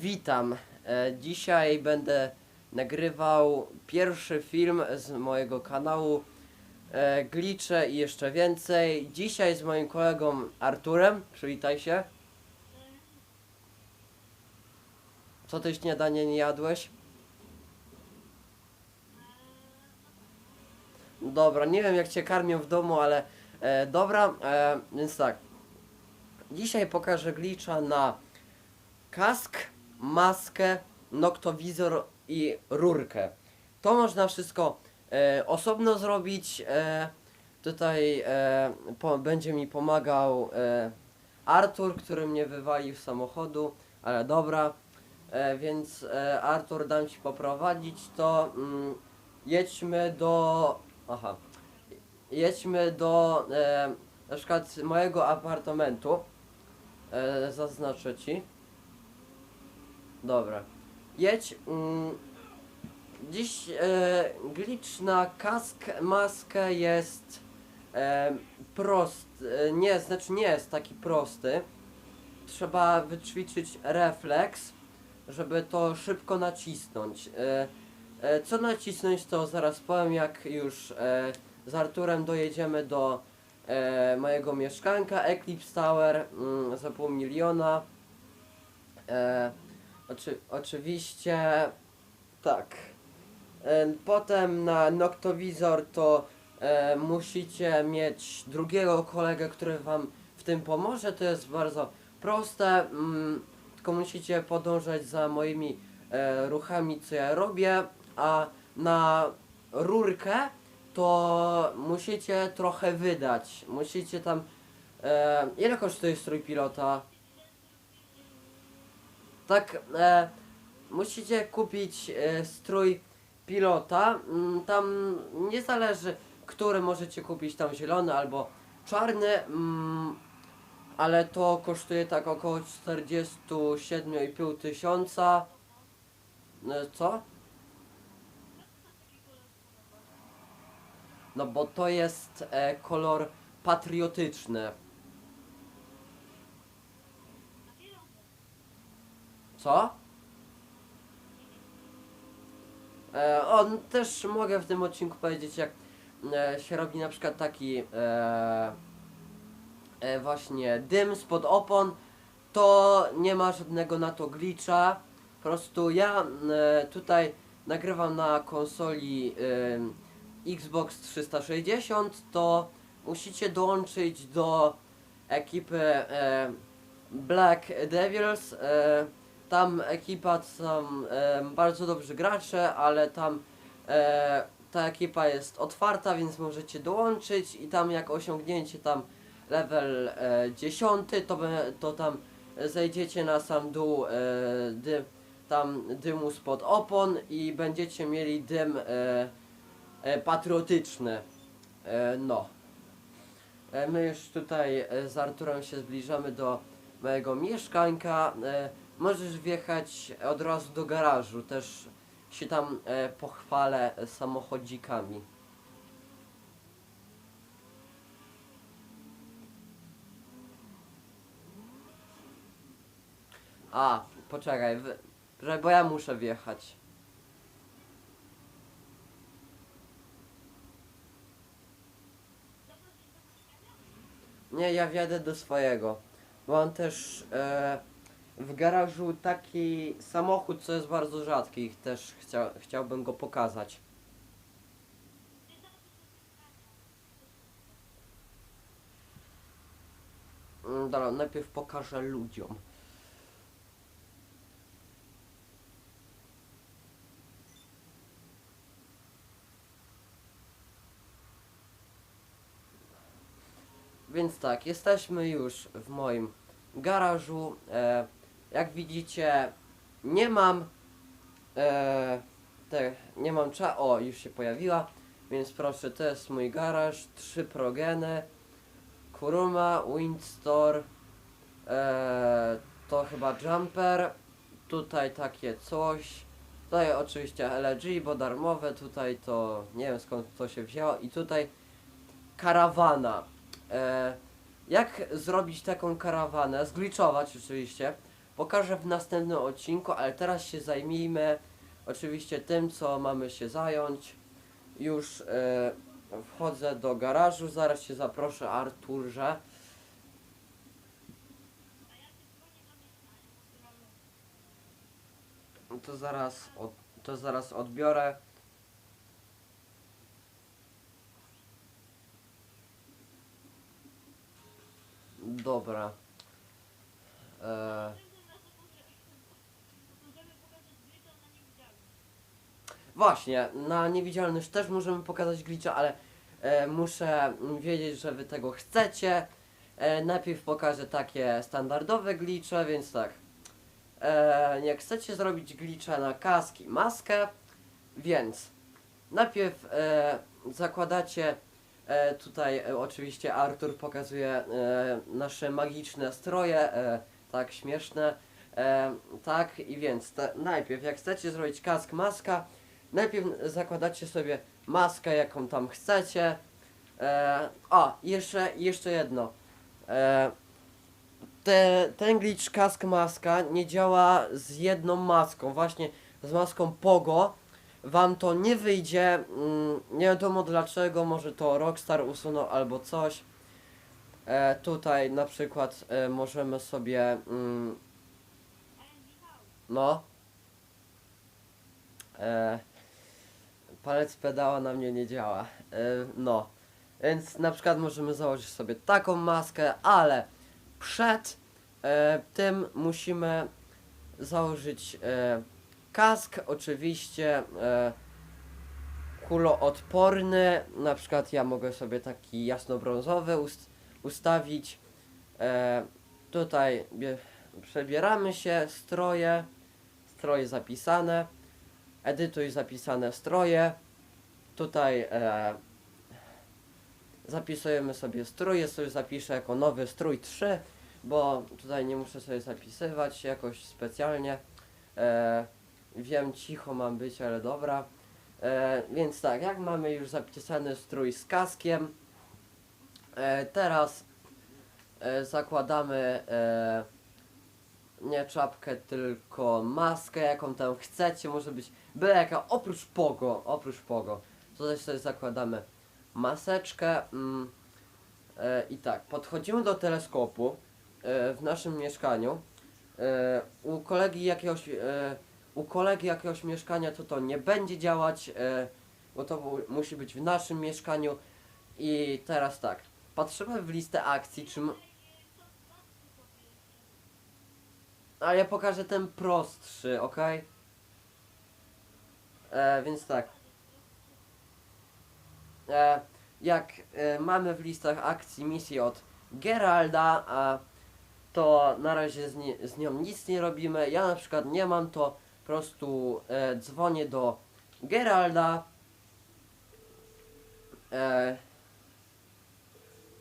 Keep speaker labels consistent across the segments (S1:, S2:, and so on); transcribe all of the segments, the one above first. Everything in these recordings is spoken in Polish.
S1: Witam. E, dzisiaj będę nagrywał pierwszy film z mojego kanału e, Glicze i jeszcze więcej. Dzisiaj z moim kolegą Arturem. Przywitaj się. Co ty śniadanie nie jadłeś? Dobra, nie wiem jak cię karmią w domu, ale e, dobra, e, więc tak. Dzisiaj pokażę glicza na kask, maskę, noktowizor i rurkę. To można wszystko e, osobno zrobić. E, tutaj e, po, będzie mi pomagał e, Artur, który mnie wywalił z samochodu, ale dobra. E, więc e, Artur, dam ci poprowadzić to. Mm, jedźmy do. Aha. Jedźmy do e, na przykład mojego apartamentu. E, zaznaczę ci. Dobra. Jedź. Mm, dziś e, glitch na kask, maskę jest e, prost. E, nie, znaczy nie jest taki prosty. Trzeba wyćwiczyć refleks, żeby to szybko nacisnąć. E, e, co nacisnąć, to zaraz powiem, jak już e, z Arturem dojedziemy do e, mojego mieszkanka Eclipse Tower mm, za pół miliona. E, oczy, oczywiście tak. E, potem na Noctowizor to e, musicie mieć drugiego kolegę, który wam w tym pomoże. To jest bardzo proste. Mm, tylko musicie podążać za moimi e, ruchami, co ja robię. A na rurkę to musicie trochę wydać. Musicie tam. E, ile kosztuje strój pilota? Tak, e, musicie kupić e, strój pilota. Mm, tam nie zależy, który możecie kupić, tam zielony albo czarny. Mm, ale to kosztuje tak około 47,5 tysiąca. E, Co? No bo to jest e, kolor patriotyczny. Co? E, on też mogę w tym odcinku powiedzieć, jak e, się robi na przykład taki e, e, właśnie dym spod opon, to nie ma żadnego na to glitcha. Po prostu ja e, tutaj nagrywam na konsoli e, Xbox 360, to musicie dołączyć do ekipy e, Black Devils. E, tam ekipa są e, bardzo dobrzy gracze, ale tam e, ta ekipa jest otwarta, więc możecie dołączyć i tam jak osiągnięcie tam level e, 10, to, be- to tam zejdziecie na sam dół e, dy, tam dymu spod opon i będziecie mieli dym e, e, patriotyczny. E, no. E, my już tutaj e, z Arturem się zbliżamy do mojego mieszkanka. E, możesz wjechać od razu do garażu, też się tam e, pochwalę samochodzikami. A, poczekaj, wy, bo ja muszę wjechać. Nie, ja wjadę do swojego. Mam też e, w garażu taki samochód, co jest bardzo rzadki. Ich też chcia, chciałbym go pokazać. Mm, Dobra, najpierw pokażę ludziom. Więc tak, jesteśmy już w moim garażu. E, jak widzicie, nie mam e, te, nie mam cza. O, już się pojawiła. Więc proszę, to jest mój garaż. Trzy progeny. Kuruma, Windstor. E, to chyba jumper. Tutaj takie coś. Tutaj oczywiście LG, bo darmowe. Tutaj to nie wiem skąd to się wzięło. I tutaj karawana. E, jak zrobić taką karawanę, zgliczować oczywiście, pokażę w następnym odcinku, ale teraz się zajmijmy oczywiście tym, co mamy się zająć. Już e, wchodzę do garażu, zaraz się zaproszę Arturze. To zaraz, od, to zaraz odbiorę. Dobra. E, właśnie, na niewidzialność też możemy pokazać glitcha, ale e, muszę wiedzieć, że wy tego chcecie. E, najpierw pokażę takie standardowe glitche, więc tak. E, jak chcecie zrobić glitcha na kask i maskę, więc najpierw e, zakładacie e, tutaj e, oczywiście Artur pokazuje e, nasze magiczne stroje, e, tak śmieszne, e, tak i więc te, najpierw jak chcecie zrobić kask, maska, najpierw zakładacie sobie maskę jaką tam chcecie, e, o jeszcze, jeszcze jedno, e, te, ten glitch kask maska nie działa z jedną maską, właśnie z maską Pogo. Wam to nie wyjdzie, mm, nie wiadomo dlaczego, może to Rockstar usunął albo coś. E, tutaj na przykład e, możemy sobie, mm, no, e, palec pedała na mnie nie działa, e, no, więc na przykład możemy założyć sobie taką maskę, ale przed e, tym musimy założyć e, kask, oczywiście kuloodporny, na przykład ja mogę sobie taki jasnobrązowy ust ustawić. E, tutaj bie przebieramy się, stroje, stroje zapisane, edytuj zapisane stroje, tutaj e, zapisujemy sobie strój, ja sobie zapiszę jako nowy strój 3, bo tutaj nie muszę sobie zapisywać jakoś specjalnie. E, wiem, cicho mam być, ale dobra. E, więc tak, jak mamy już zapisany strój z kaskiem, e, teraz e, zakładamy e, nie czapkę, tylko maskę, jaką tam chcecie, może być byle jaka, oprócz pogo, oprócz pogo. Tutaj sobie zakładamy maseczkę mm, e, i tak, podchodzimy do teleskopu e, w naszym mieszkaniu. E, u kolegi jakiegoś e, u kolegi jakiegoś mieszkania to to nie będzie działać, e, bo to mu, musi być w naszym mieszkaniu. I teraz tak, patrzymy w listę akcji, czy... Ale ja pokażę ten prostszy, ok? E, więc tak. E, jak e, mamy w listach akcji misji od Geralda, a to na razie z, z nią nic nie robimy. Ja na przykład nie mam, to po prostu e, dzwonię do Geralda. E,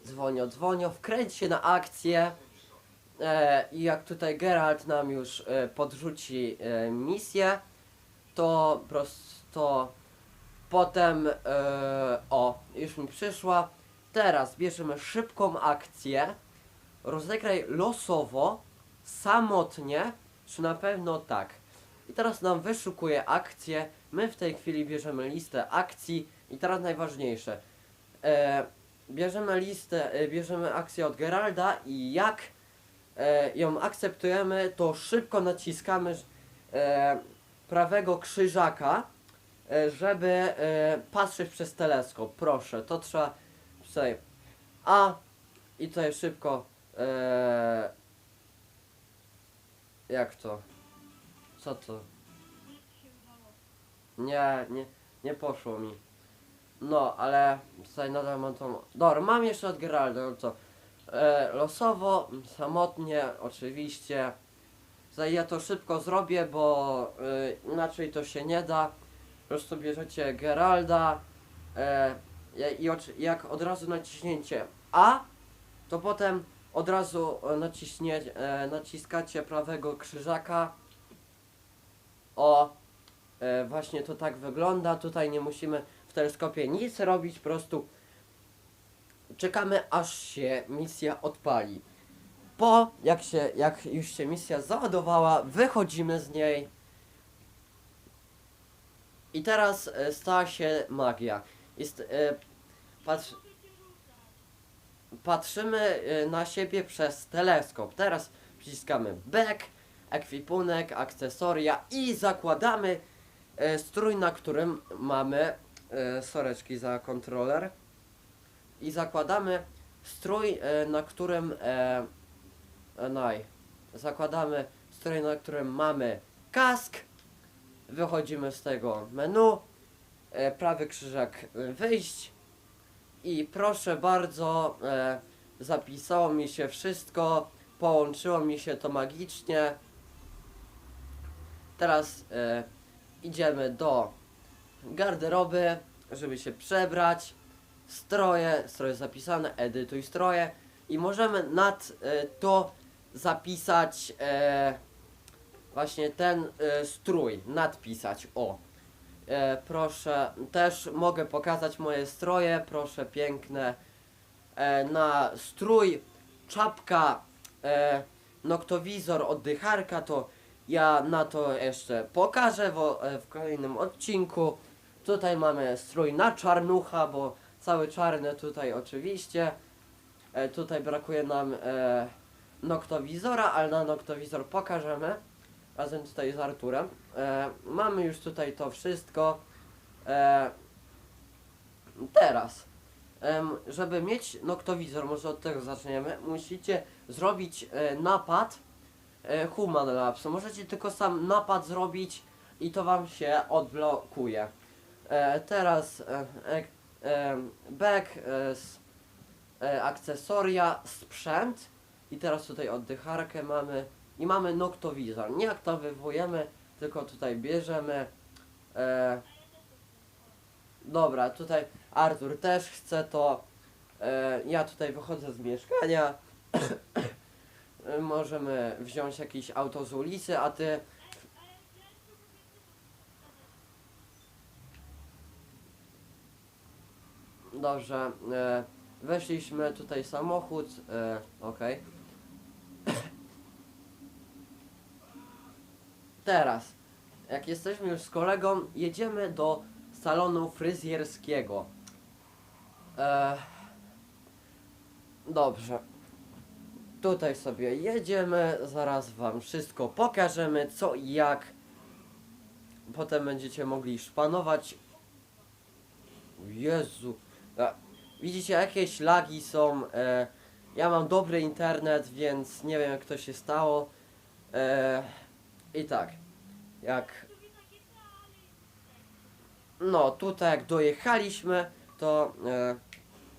S1: dzwonię, dzwonię, wkręć się na akcję. E, I jak tutaj Geralt nam już e, podrzuci e, misję, to prosto potem o, już mi przyszła. Teraz bierzemy szybką akcję. Rozegraj losowo, samotnie, czy na pewno tak. I teraz nam wyszukuje akcję. My w tej chwili bierzemy listę akcji. I teraz najważniejsze. Bierzemy listę, bierzemy akcję od Geralda i jak ją akceptujemy, to szybko naciskamy e, prawego krzyżaka, e, żeby e, patrzeć przez teleskop. Proszę, to trzeba tutaj A i tutaj szybko e, jak to? Co to? Nie, nie, nie poszło mi. No, ale tutaj nadal mam tą... Dobra, mam jeszcze od Geralda, no co? E, losowo, samotnie, oczywiście. Ja to szybko zrobię, bo e, inaczej to się nie da. Po prostu bierzecie Geralda e, i- jak od razu naciśnięcie A, to potem od razu naciśnie, naciskacie prawego krzyżaka. O, właśnie to tak wygląda. Tutaj nie musimy w teleskopie nic robić, po prostu czekamy aż się misja odpali. Po, jak się, jak już się misja załadowała, wychodzimy z niej. I teraz e, stała się magia. Jest, e, patrz, patrzymy e, na siebie przez teleskop. Teraz przyciskamy back, ekwipunek, akcesoria i zakładamy e, strój, na którym mamy e, soreczki za kontroler. I zakładamy strój, e, na którym e, e, naj. Zakładamy strój, na którym mamy kask. Wychodzimy z tego menu. Prawy krzyżak wyjść. I proszę bardzo, zapisało mi się wszystko. Połączyło mi się to magicznie. Teraz idziemy do garderoby, żeby się przebrać. Stroje, stroje zapisane, edytuj stroje. I możemy nad e, to zapisać e, właśnie ten e, strój, nadpisać. O. E, proszę, też mogę pokazać moje stroje, proszę piękne. E, na strój, czapka, e, noktowizor, oddycharka, to ja na to jeszcze pokażę w, e, w kolejnym odcinku. Tutaj mamy strój na czarnucha, bo cały czarny tutaj oczywiście. E, tutaj brakuje nam e, noktowizora, ale na noktowizor pokażemy razem tutaj z Arturem. E, mamy już tutaj to wszystko. E, teraz, em, żeby mieć noktowizor, może od tego zaczniemy, musicie zrobić e, napad e, Human Labs. Możecie tylko sam napad zrobić i to wam się odblokuje. E, teraz e, e, e, back, e, e, akcesoria, sprzęt i teraz tutaj oddycharkę mamy i mamy noktowizor. Nie aktywujemy, tylko tutaj bierzemy. E, dobra, tutaj Artur też chce to. E, ja tutaj wychodzę z mieszkania. Możemy wziąć jakieś auto z ulicy, a ty. Dobrze, e, weszliśmy tutaj samochód, e, okej. Teraz, jak jesteśmy już z kolegą, jedziemy do salonu fryzjerskiego. E, dobrze. Tutaj sobie jedziemy, zaraz wam wszystko pokażemy, co i jak. Potem będziecie mogli szpanować. Jezu. Widzicie, jakieś lagi są. E, ja mam dobry internet, więc nie wiem jak to się stało. E, I tak, jak... No, tutaj jak dojechaliśmy, to... E,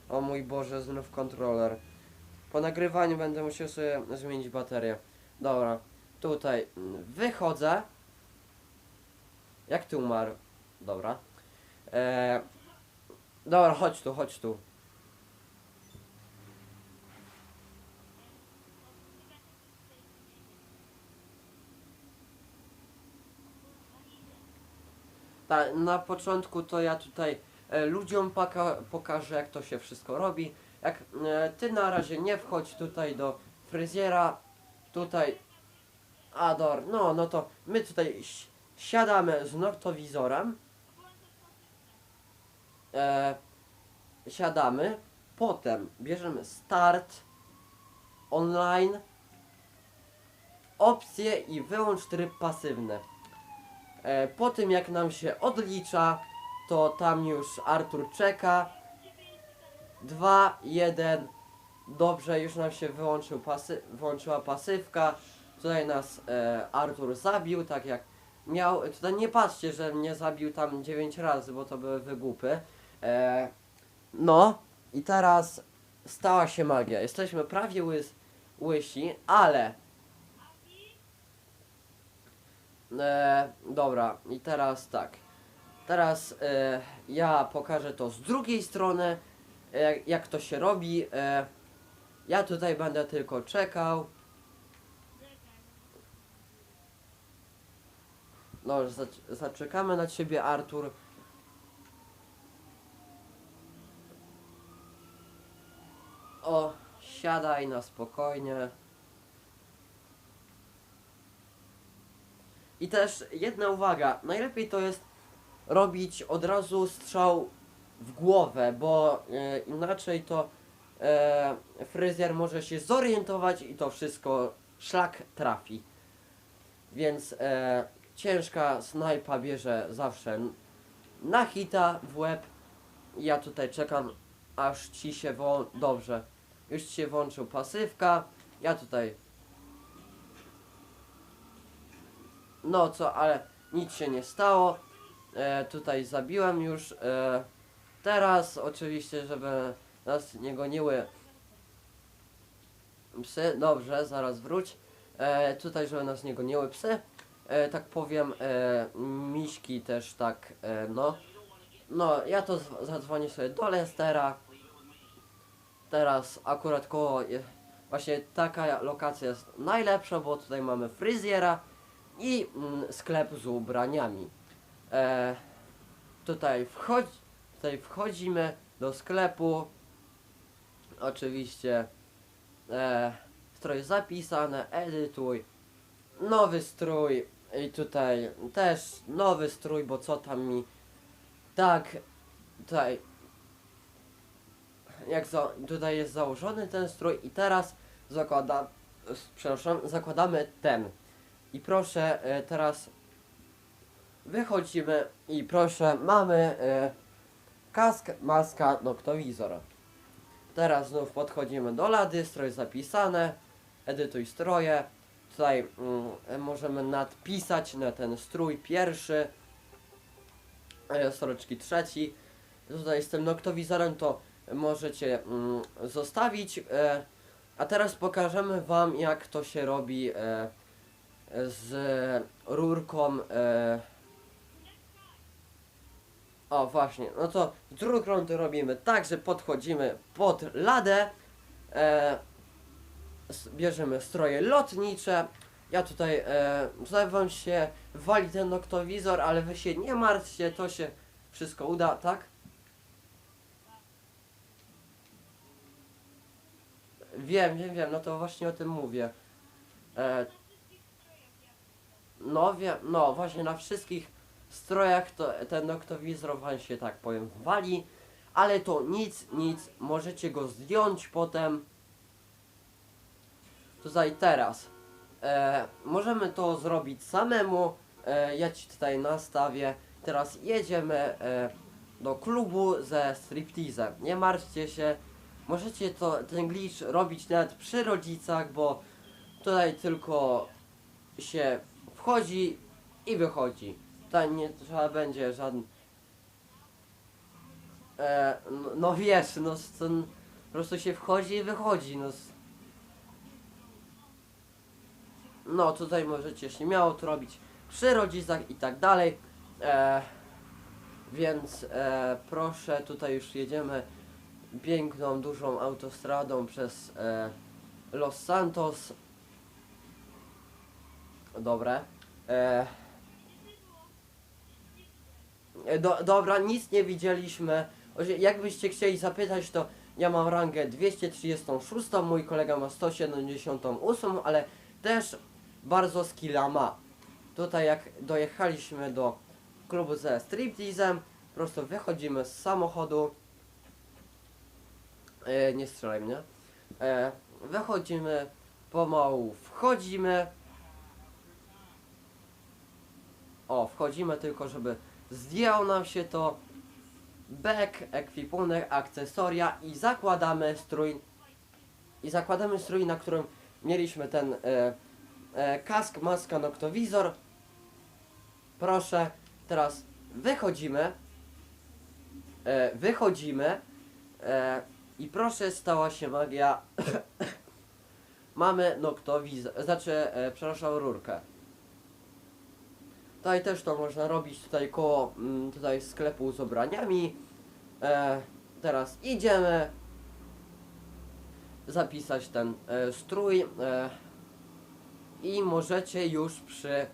S1: o mój Boże, znów kontroler. Po nagrywaniu będę musiał sobie zmienić baterię. Dobra, tutaj mm, wychodzę. Jak ty umarł? Dobra. E, dobra, chodź tu, chodź tu. Ta, na początku to ja tutaj e, ludziom poka pokażę jak to się wszystko robi. Jak e, ty na razie nie wchodź tutaj do fryzjera, tutaj Ador, no, no to my tutaj siadamy z noktowizorem. E, siadamy, potem bierzemy start, online, opcje i wyłącz tryb pasywny. E, po tym jak nam się odlicza, to tam już Artur czeka. 2, 1. Dobrze, już nam się wyłączył pasy włączyła pasywka. Tutaj nas e, Artur zabił, tak jak miał. Tutaj nie patrzcie, że mnie zabił tam 9 razy, bo to były wygłupy. E, no, i teraz stała się magia. Jesteśmy prawie łys łysi, ale E, dobra, i teraz tak. Teraz e, ja pokażę to z drugiej strony, e, jak, to się robi. E, ja tutaj będę tylko czekał. No, zac zaczekamy na ciebie, Artur. O, siadaj na spokojnie. I też jedna uwaga, najlepiej to jest robić od razu strzał w głowę, bo e, inaczej to e, fryzjer może się zorientować i to wszystko szlak trafi. Więc e, ciężka snajpa bierze zawsze na hita w łeb. Ja tutaj czekam, aż ci się wą... Dobrze. Już się włączył pasywka. Ja tutaj No co, ale nic się nie stało. E, tutaj zabiłem już. E, teraz oczywiście, żeby nas nie goniły psy. Dobrze, zaraz wróć. E, tutaj, żeby nas nie goniły psy. E, tak powiem, e, miśki też tak, e, no. No, ja to zadzwonię sobie do Lestera. Teraz akurat koło, właśnie taka lokacja jest najlepsza, bo tutaj mamy fryzjera i mm, sklep z ubraniami. E, tutaj, wchodzi, tutaj wchodzimy do sklepu. Oczywiście e, strój zapisane, edytuj, nowy strój i tutaj też nowy strój, bo co tam mi tak tutaj jak za, tutaj jest założony ten strój i teraz zakłada, przepraszam, zakładamy ten. I proszę e, teraz wychodzimy i proszę mamy e, kask, maska, noktowizor. Teraz znów podchodzimy do lady, stroj zapisane, edytuj stroje. Tutaj mm, możemy nadpisać na ten strój pierwszy, e, stroczki trzeci. Tutaj z tym noktowizorem to możecie mm, zostawić. E, a teraz pokażemy Wam jak to się robi e, z rurką. E... O właśnie, no to z rurką to robimy tak, że podchodzimy pod ladę, e... bierzemy stroje lotnicze. Ja tutaj, e... tutaj wam się wali ten noktowizor, ale wy się nie martwcie, to się wszystko uda, tak? Wiem, wiem, wiem, no to właśnie o tym mówię. E, no wiem, no właśnie na wszystkich strojach to ten noktowizor wam się tak powiem wali, ale to nic, nic, możecie go zdjąć potem. Tutaj teraz. E, możemy to zrobić samemu. E, ja ci tutaj nastawię. Teraz jedziemy e, do klubu ze striptizem. Nie martwcie się. Możecie to, ten glitch robić nawet przy rodzicach, bo tutaj tylko się wchodzi i wychodzi. Tutaj nie trzeba będzie żaden... E, no, no wiesz, no ten, po prostu się wchodzi i wychodzi, no. No tutaj możecie śmiało to robić przy rodzicach i tak dalej. E, więc e, proszę, tutaj już jedziemy piękną, dużą autostradą przez e, Los Santos. Dobre. E, e, do, dobra, nic nie widzieliśmy. Jakbyście chcieli zapytać, to ja mam rangę 236, mój kolega ma 178, ale też bardzo skilla ma. Tutaj jak dojechaliśmy do klubu ze stripteasem, po prostu wychodzimy z samochodu. E, nie strzelaj mnie. E, wychodzimy, pomału wchodzimy. O, wchodzimy tylko, żeby zdjął nam się to back, ekwipunek, akcesoria i zakładamy strój i zakładamy strój, na którym mieliśmy ten e, e, kask, maska, noktowizor. Proszę, teraz wychodzimy. E, wychodzimy. E, I proszę, stała się magia. Mamy noktowizor, znaczy, e, przepraszam, rurkę. Tutaj też to można robić tutaj koło mm, tutaj sklepu z ubraniami. E, teraz idziemy zapisać ten e, strój e, i możecie już przy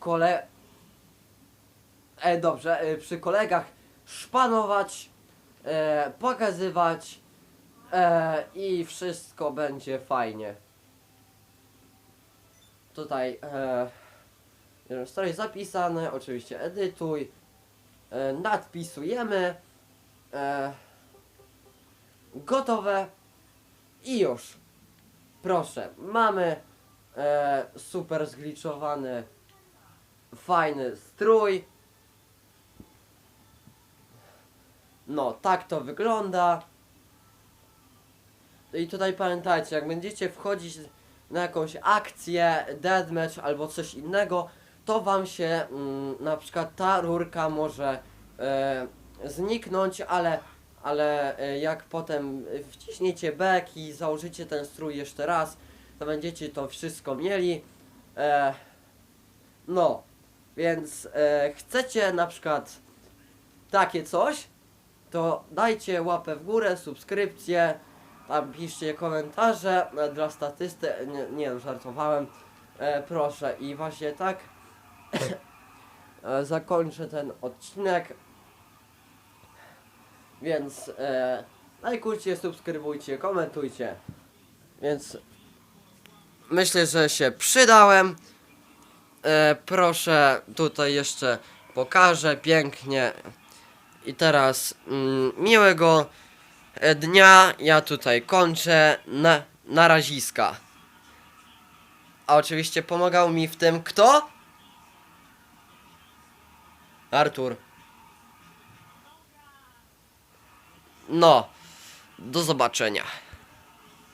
S1: kole e, dobrze, e, przy kolegach szpanować, e, pokazywać e, i wszystko będzie fajnie. Tutaj e, strój zapisany, oczywiście edytuj, e, nadpisujemy, e, gotowe i już. Proszę, mamy e, super zgliczowany, fajny strój. No, tak to wygląda. I tutaj pamiętajcie, jak będziecie wchodzić na jakąś akcję, deathmatch albo coś innego, to wam się mm, na przykład ta rurka może e, zniknąć, ale, ale e, jak potem wciśniecie back i założycie ten strój jeszcze raz, to będziecie to wszystko mieli. E, no, więc e, chcecie na przykład takie coś, to dajcie łapę w górę, subskrypcję, tam piszcie komentarze e, dla statysty, nie, nie żartowałem, e, proszę i właśnie tak. E, zakończę ten odcinek, więc e, lajkujcie, subskrybujcie, komentujcie, więc myślę, że się przydałem, e, proszę tutaj jeszcze pokażę pięknie. I teraz mm, miłego dnia. Ja tutaj kończę na, na raziska. A oczywiście pomagał mi w tym kto? Artur. No. Do zobaczenia.